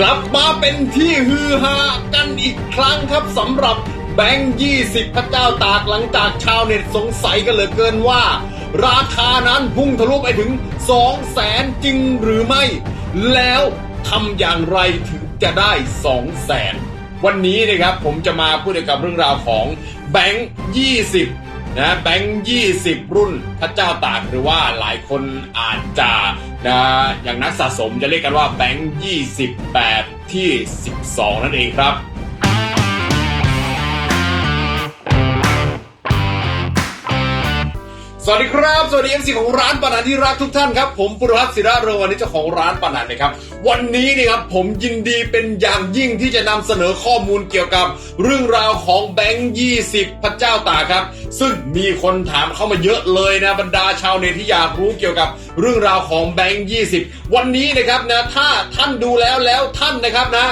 กลับมาเป็นที่ฮือฮากันอีกครั้งครับสำหรับแบงค์20พระเจ้าตากหลังจากชาวเน็ตสงสัยกันเหลือเกินว่า ราคานั้นพุ่งทะลุไปถึง2แสนจริงหรือไม่ แล้วทำอย่างไรถึงจะได้2แสนวันนี้นะครับผมจะมาพูดเกี่ยวกับเรื่องราวของแบงค์20 นะแบงค์ยี่สิบรุ่นพระเจ้าตากหรือว่าหลายคนอาจจะนะอย่างนักสะสมจะเรียกกันว่าแบงค์ยี่สิบแบบที่ 12 นั่นเองครับ สวัสดีครับ สวัสดีเอฟซีของร้านปานันที่รักทุกท่านครับ ผมปุรพัฒน์ศิระเรวันนี้เจ้าของร้านปานันนะครับ วันนี้นี่ครับผมยินดีเป็นอย่างยิ่งที่จะนำเสนอข้อมูลเกี่ยวกับเรื่องราวของแบงค์20พระเจ้าตากครับ ซึ่งมีคนถามเข้ามาเยอะเลยนะบรรดาชาวเน็ตที่อยากรู้เกี่ยวกับเรื่องราวของแบงค์20วันนี้นะครับนะถ้าท่านดูแล้วแล้วท่านนะครับนะ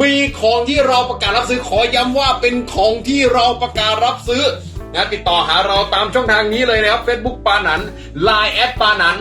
มีของที่เราประกาศรับซื้อขอย้ำว่าเป็นของที่เราประกาศรับซื้อ นะติดต่อหาเราตามช่องทางนี้เลยนะครับ Facebook ปานัน Line แอดปานัน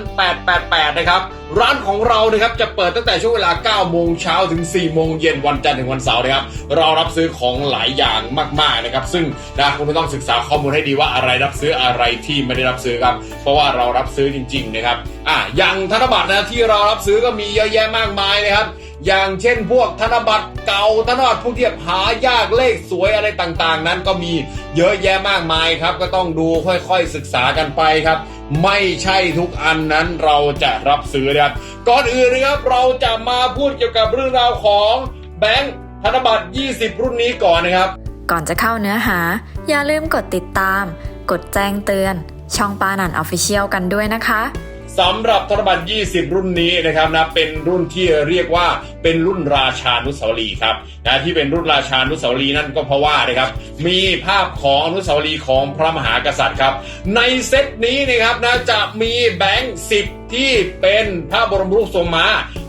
888 นะครับ ร้านของเรานะครับจะเปิดตั้งแต่ช่วงเวลา 9 โมงเช้าถึง 4 โมงเย็นวันจันทร์ถึงวันเสาร์นะครับ เรารับซื้อของหลายอย่างมาก ๆ นะครับ ซึ่งนะคุณต้องศึกษาข้อมูลให้ดีว่าอะไรรับซื้ออะไรที่ไม่ได้รับซื้อครับ เพราะว่าเรารับซื้อจริง ๆ นะครับ อะอย่างธนบัตรนะที่เรารับซื้อก็มีเยอะแยะมากมายนะครับ อย่างเช่นพวกธนบัตรเก่าธนบัตรพวกที่หายากเลขสวยอะไรต่างๆ นั้นก็มีเยอะแยะมากมายครับ ก็ต้องดูค่อยๆศึกษากันไปครับ ไม่ใช่ทุกอันนั้นเราจะรับซื้อนะครับก่อนอื่นนะครับเราจะมาพูดเกี่ยวกับเรื่องราวของแบงค์ธนบัตร 20 รุ่นนี้ก่อนนะครับ ก่อนจะเข้าเนื้อหา อย่าลืมกดติดตาม กดแจ้งเตือน ช่องปานันออฟฟิเชียลกันด้วยนะคะ สำหรับธนบัตร 20 รุ่นนี้นะครับนะเป็นรุ่นที่เรียกว่าเป็นรุ่นราชานุสาวรีย์ครับนะที่เป็นรุ่นราชานุสาวรีย์นั่นก็เพราะว่านะครับมีภาพของอนุสาวรีย์ของพระมหากษัตริย์ครับ ในเซตนี้นะครับนะจะมีแบงค์ 10 ที่เป็นพระบรมรูปทรงม้า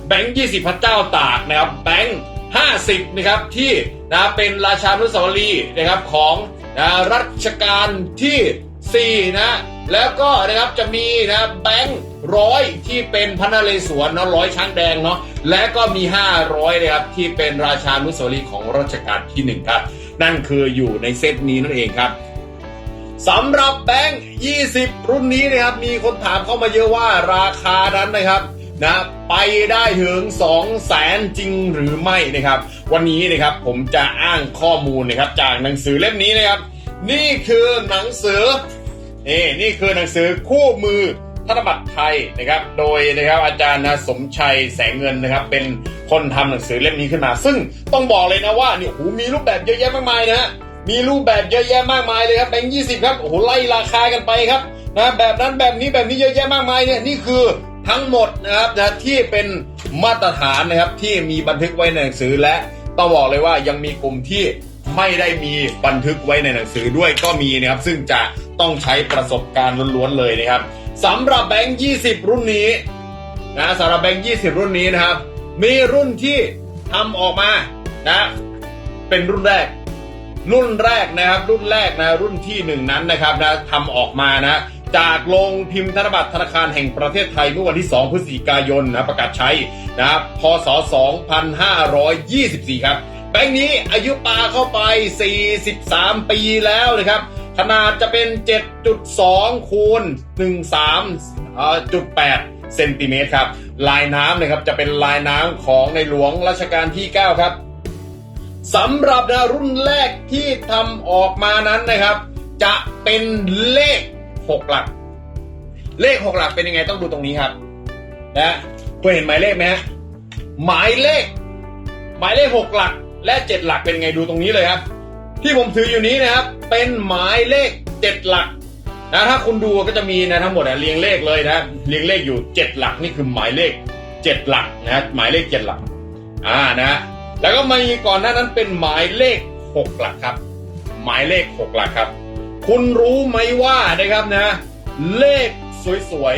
แบงค์ 20 พระเจ้าตากนะครับแบงค์ 50 นะครับที่นะเป็นราชานุสาวรีย์นะครับของนะรัชกาลที่ 4นะแล้วก็นะครับจะมีนะแบงค์ร้อยที่เป็นพระนเรศวรเนาะร้อยช้างแดงเนาะและก็มี 500นะครับที่เป็นราชานุสาวรีย์ของรัชกาลที่ 1 ครับ นั่นคืออยู่ในเซตนี้นั่นเองครับสำหรับแบงค์20 รุ่นนี้นะครับมีคนถามเข้ามาเยอะว่าราคานั้นนะครับนะไปได้ถึง2แสนจริงหรือไม่นะครับ วันนี้นะครับผมจะอ้างข้อมูลนะครับจากหนังสือเล่มนี้นะครับ นี่คือหนังสือ นี่นี่คือหนังสือคู่มือธนบัตรไทยนะครับ โดยนะครับอาจารย์นะสมชัยแสงเงินนะครับ เป็นคนทำหนังสือเล่มนี้ขึ้นมา ซึ่งต้องบอกเลยนะว่าเนี่ยโอ้โหมีรูปแบบเยอะแยะมากมายนะฮะมีรูปแบบเยอะแยะมากมายเลยครับแบงค์ยี่สิบครับโอ้โหไล่ราคากันไปครับนะแบบนั้นแบบนี้แบบนี้เยอะแยะมากมายเนี่ยนี่คือทั้งหมดนะครับนะที่เป็นมาตรฐานนะครับที่มีบันทึกไว้ในหนังสือและต้องบอกเลยว่ายังมีกลุ่มที่ ไม่ได้มีบันทึกไว้ในหนังสือด้วยก็มีนะครับ ซึ่งจะต้องใช้ประสบการณ์ล้วนๆเลยนะครับสำหรับแบงค์ยี่สิบรุ่นนี้นะสำหรับแบงค์ยี่สิบรุ่นนี้นะครับ มีรุ่นที่ทำออกมานะเป็นรุ่นแรก รุ่นแรกนะครับ รุ่นแรกนะรุ่นที่หนึ่งนั้นนะครับนะทำออกมานะจากโรงพิมพ์ธนบัตรธนาคารแห่งประเทศไทยเมื่อวันที่ 2 พฤศจิกายนนะประกาศใช้นะครับพศ 2524 ครับ แบงค์นี้อายุปลาเข้าไป 43 ปีแล้วนะครับ ขนาดจะเป็น 7.2 คูณ 13เอ่อจุด8เซนติเมตรครับ ลายน้ำนะครับจะเป็นลายน้ำของในหลวงรัชกาลที่ 9 ครับสำหรับนะรุ่นแรกที่ทำออกมานั้นนะครับ จะเป็นเลข 6 หลัก เลข 6 หลักเป็นยังไงต้องดูตรงนี้ครับนะคุณเห็นหมายเลขไหมฮะหมายเลข หมายเลข 6 หลัก และ 7 หลักเป็นไงดูตรงนี้เลยครับ ที่ผมถืออยู่นี้นะครับ เป็นหมายเลข 7 หลักนะถ้าคุณดูก็จะมีนะทั้งหมดอะเรียงเลขเลยนะเรียงเลขอยู่ 7 หลักนี่คือหมายเลข 7 หลักนะหมายเลข 7 หลักอ่านะแล้วก็มีก่อนหน้านั้นเป็นหมายเลข 6 หลักครับ หมายเลข 6 หลักครับ คุณรู้ไหมว่านะครับนะ เลขสวย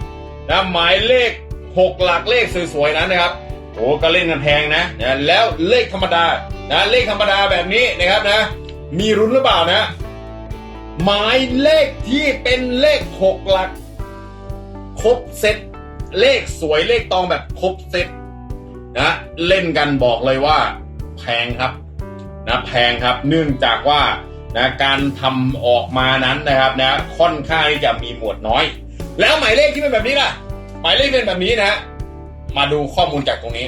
ๆนะหมายเลข 6 หลักเลขสวยๆนั้นนะครับ โอ้ก็เล่นกันแพงนะนะแล้วเลขธรรมดานะเลขธรรมดาแบบนี้นะครับนะ มีรุ้นหรือเปล่านะ หมายเลขที่เป็นเลข6หลัก ครบเซตเลขสวยเลขตองแบบครบเซตนะเล่นกันบอกเลยว่า แพงครับนะแพงครับเนื่องจากว่านะการทำออกมานั้นนะครับนะค่อนข้างที่จะมีหมวดน้อย แล้วหมายเลขที่เป็นแบบนี้ล่ะ หมายเลขเป็นแบบนี้นะ มาดูข้อมูลจากตรงนี้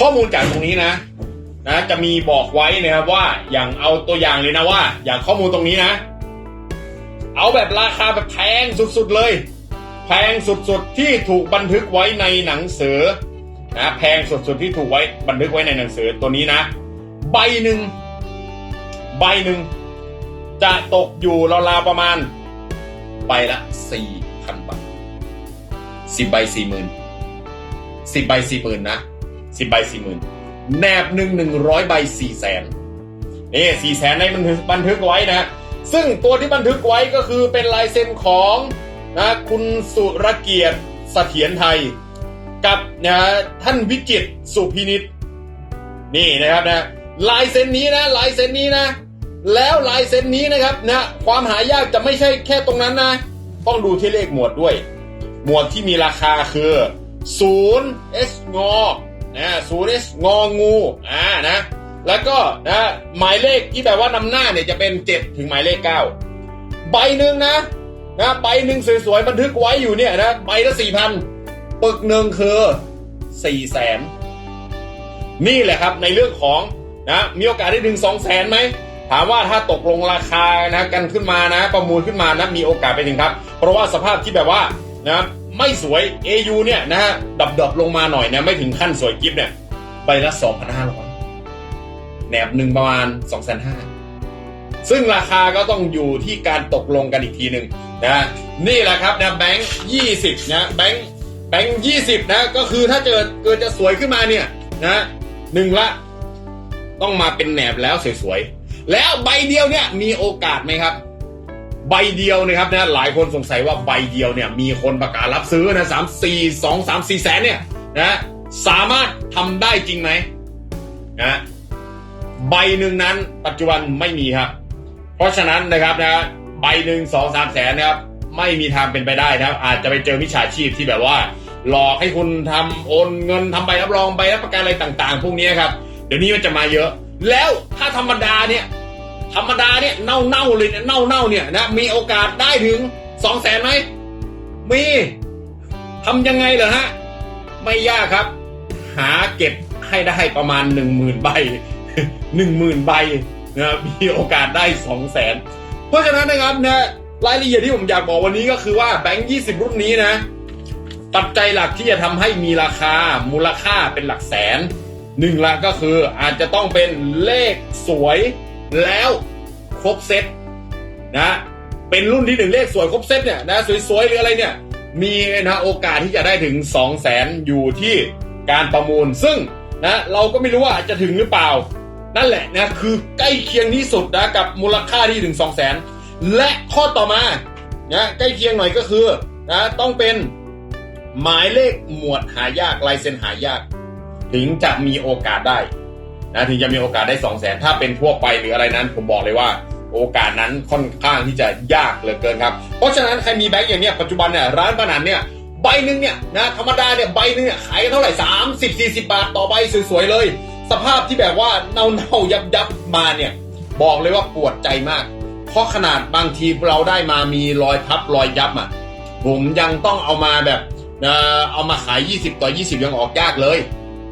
ข้อมูลจากตรงนี้นะ นะ จะมีบอกไว้นะครับว่าอย่างเอาตัวอย่างเลยนะว่า อย่างข้อมูลตรงนี้นะ เอาแบบราคาแบบแพงสุดๆเลย แพงสุดๆที่ถูกบันทึกไว้ในหนังสือนะแพงสุดๆที่ถูกไว้บันทึกไว้ในหนังสือตัวนี้นะ ใบหนึ่งใบหนึ่งจะตกอยู่ราวๆประมาณใบละสี่พันบาท สิบใบสี่หมื่นสิบใบสี่หมื่นนะสิบใบสี่หมื่นแนบหนึ่งหนึ่งร้อยใบสี่แสนนี่สี่แสนในบันทึกบันทึกไว้นะ ซึ่งตัวที่บันทึกไว้ก็คือเป็นลายเซ็นของนะคุณสุรเกียรติเสถียรไทย กับนะท่านวิจิตสุพินิษนี่นะครับนะลายเซ็นนี้นะลายเซ็นนี้นะ แล้วลายเซ็นนี้นะครับนะความหายากจะไม่ใช่แค่ตรงนั้นนะ ต้องดูที่เลขหมวดด้วย หมวดที่มีราคาคือ0 S งอนะ0 S งองูอ่านะแล้วก็นะหมายเลขที่แบบว่านำหน้าเนี่ยจะเป็น 7 ถึงหมายเลข 9 ใบหนึ่งนะนะใบหนึ่งสวยๆบันทึกไว้อยู่เนี่ยนะใบละสี่พันปึกหนึ่งคือสี่แสนนี่แหละครับในเรื่องของนะมีโอกาสได้ถึงสองแสนไหมถามว่าถ้าตกลงราคานะกันขึ้นมานะ ประมูลขึ้นมานะมีโอกาสไปถึงครับ เพราะว่าสภาพที่แบบว่า นะไม่สวย AU เนี่ยนะฮะดับๆลงมาหน่อยนะไม่ถึงขั้นสวยกิฟเนี่ยใบละสองพันห้าร้อยแหนบหนึ่งประมาณ2องแสนห้าซึ่งราคาก็ต้องอยู่ที่การตกลงกันอีกทีหนึ่งนะนี่แหละครับนะแบงค์ยี่สิบนะแบงค์แบงค์ยี่สิบนะก็คือถ้าเกิดเกิดจะสวยขึ้นมาเนี่ยนะหนึ่งละต้องมาเป็นแหนบแล้วสวยๆ แล้วใบเดียวเนี่ยมีโอกาสไหมครับ ใบเดียวนะครับนะหลายคนสงสัยว่าใบเดียวเนี่ยมีคนประกาศรับซื้อนะสามสี่สองสามสี่แสนเนี่ยนะสามารถทำได้จริงไหมนะใบหนึ่งนั้นปัจจุบันไม่มีครับ เพราะฉะนั้นนะครับนะใบหนึ่งสองสามแสนนะครับไม่มีทางเป็นไปได้นะครับ อาจจะไปเจอมิจฉาชีพที่แบบว่า หลอกให้คุณทำโอนเงินทำใบรับรองใบรับประกันอะไรต่าง ๆ พวกนี้ครับ เดี๋ยวนี้มันจะมาเยอะ แล้วถ้าธรรมดาเนี่ย ธรรมดาเนี่ยเน่าเน่าเลยเนี่ยเน่าเน่าเนี่ยนะมีโอกาสได้ถึงสองแสนไหมมีทำยังไงเหรอฮะ ไม่ยากครับ หาเก็บให้ได้ประมาณหนึ่งหมื่นใบหนึ่งหมื่นใบนะมีโอกาสได้สองแสนเพราะฉะนั้นนะครับนะรายละเอียดที่ผมอยากบอกวันนี้ก็คือว่าแบงค์ยี่สิบรุ่นนี้นะปัจจัยหลักที่จะทำให้มีราคามูลค่าเป็นหลักแสนหนึ่งละก็คืออาจจะต้องเป็นเลขสวย แล้วครบเซตนะเป็นรุ่นที่หนึ่งเลขสวยครบเซตเนี่ยนะสวยๆหรืออะไรเนี่ย มีนะโอกาสที่จะได้ถึง 2 0 0แสนอยู่ที่การประมูล ซึ่งนะเราก็ไม่รู้ว่าจะถึงหรือเปล่า นั่นแหละนะคือใกล้เคียงที่สุดนะกับมูลค่าที่ถึง 2 0 0แสนและข้อต่อมานะใกล้เคียงหน่อยก็คือนะต้องเป็นหมายเลขหมวดหายากลายเซ็นหายาก ถึงจะมีโอกาสได้ นะถึงจะมีโอกาสได้2 0 0แสนถ้าเป็นทั่วไปหรืออะไรนั้น ผมบอกเลยว่าโอกาสนั้นค่อนข้างที่จะยากเหลือเกินครับ เพราะฉะนั้นใครมีแบงค์อย่างเนี้ยปัจจุบันเนี่ยร้านปานันเนี่ยใบหนึ่งเนี่ยนะธรรมดาเนี่ยใบหนึ่งเนี่ยขายเท่าไหร่สามสิบสี่สิบาทต่อใบสวยๆเลย สภาพที่แบบว่าเน่าๆยับยับๆมาเนี่ยบอกเลยว่าปวดใจมาก เพราะขนาดบางทีเราได้มามีรอยพับรอยยับอะผมยังต้องเอามาแบบเอ่อเอามาขาย 20 ต่อ 20 ยังออกยากเลย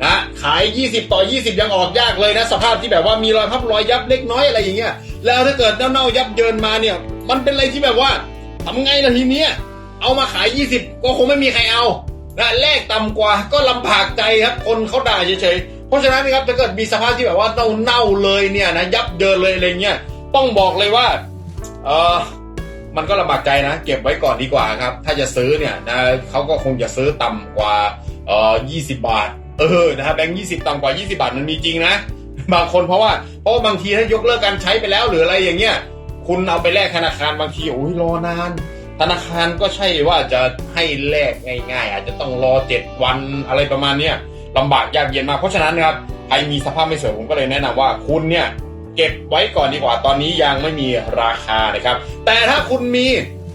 นะขาย 20 ต่อ 20 ยังออกยากเลยนะ สภาพที่แบบว่ามีรอยพับรอยยับเล็กน้อยอะไรอย่างเงี้ยแล้วถ้าเกิดเน่าๆยับเยินมาเนี่ย มันเป็นอะไรที่แบบว่าทำไงล่ะทีเนี้ยเอามาขาย 20 ก็คงไม่มีใครเอานะแลกต่ำกว่าก็ลำบากใจครับคนเขาด่าเฉยๆเพราะฉะนั้นนะครับถ้าเกิดมีสภาพที่แบบว่าเน่าๆเลยเนี่ยนะยับเยินเลยอะไรเงี้ยต้องบอกเลยว่าเออมันก็ลำบากใจนะ เก็บไว้ก่อนดีกว่าครับ ถ้าจะซื้อเนี่ยนะเขาก็คงจะซื้อต่ำกว่าเอ่อ20 บาท เออนะฮะแบงค์ยี่สิบต่ำกว่า20บาทมันมีจริงนะ บางคนเพราะว่าเพราะบางทีถ้ายกเลิกการใช้ไปแล้วหรืออะไรอย่างเงี้ยคุณเอาไปแลกธนาคารบางทีโอ้ยรอนาน ธนาคารก็ใช่ว่าจะให้แลกง่าย ๆ อาจจะต้องรอเจ็ดวันอะไรประมาณเนี้ยลำบากยากเย็นมากเพราะฉะนั้นนะครับใครมีสภาพไม่สวยผมก็เลยแนะนำว่าคุณเนี่ยเก็บไว้ก่อนดีกว่าตอนนี้ยังไม่มีราคานะครับ แต่ถ้าคุณมี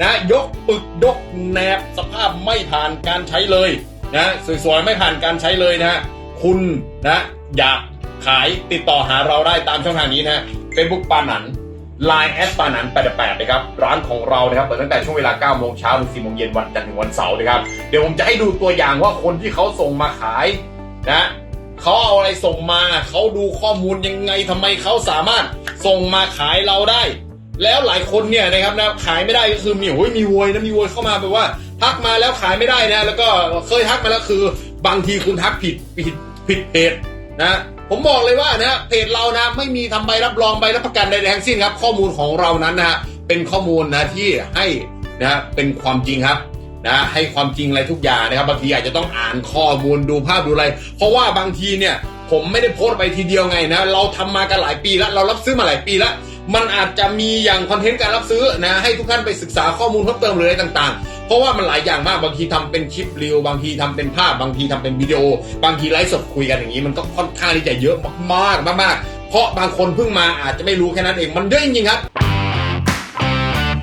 นะยกปึกยกแหนบสภาพไม่ผ่านการใช้เลย นะสวยๆไม่ผ่านการใช้เลยนะคุณนะอยากขายติดต่อหาเราได้ตามช่องทางนี้นะเฟซบุ๊กปานัน Line แอดปานัน88นะครับร้านของเรานะครับเปิดตั้งแต่ช่วงเวลา9โมงเช้าถึง4โมงเย็นวันจันทร์ถึงวันเสาร์นะครับเดี๋ยวผมจะให้ดูตัวอย่างว่าคนที่เขาส่งมาขายนะเขาเอาอะไรส่งมาเขาดูข้อมูลยังไงทำไมเขาสามารถส่งมาขายเราได้ แล้วหลายคนเนี่ยนะครับนะขายไม่ได้ก็คือมีโอ้ยมีโวยนะมีโวยเข้ามาแบบว่า ทักมาแล้วขายไม่ได้นะ แล้วก็เคยทักมาแล้วคือบางทีคุณทักผิดผิดผิดเพจนะผมบอกเลยว่านะเพจเรานะไม่มีทำใบรับรองใบรับประกันใดๆทั้งสิ้นครับ ข้อมูลของเรานั้นนะเป็นข้อมูลนะที่ให้นะเป็นความจริงครับนะให้ความจริงอะไรทุกอย่างนะครับบางทีอาจจะต้องอ่านข้อมูลดูภาพดูอะไร เพราะว่าบางทีเนี่ยผมไม่ได้โพสต์ไปทีเดียวไงนะ เราทำมากันหลายปีแล้ว เรารับซื้อมาหลายปีแล้ว มันอาจจะมีอย่างคอนเทนต์การรับซื้อนะให้ทุกท่านไปศึกษาข้อมูลเพิ่มเติมหรืออะไรต่างๆ เพราะว่ามันหลายอย่างมากบางทีทำเป็นคลิปรีวบางทีทำเป็นภาพบางทีทำเป็นวิดีโอ บางทีไลฟ์สดคุยกันอย่างนี้ มันก็ค่อนข้างที่จะเยอะมากๆมากๆเพราะบางคนเพิ่งมาอาจจะไม่รู้แค่นั้นเองมันเยอะจริงๆครับ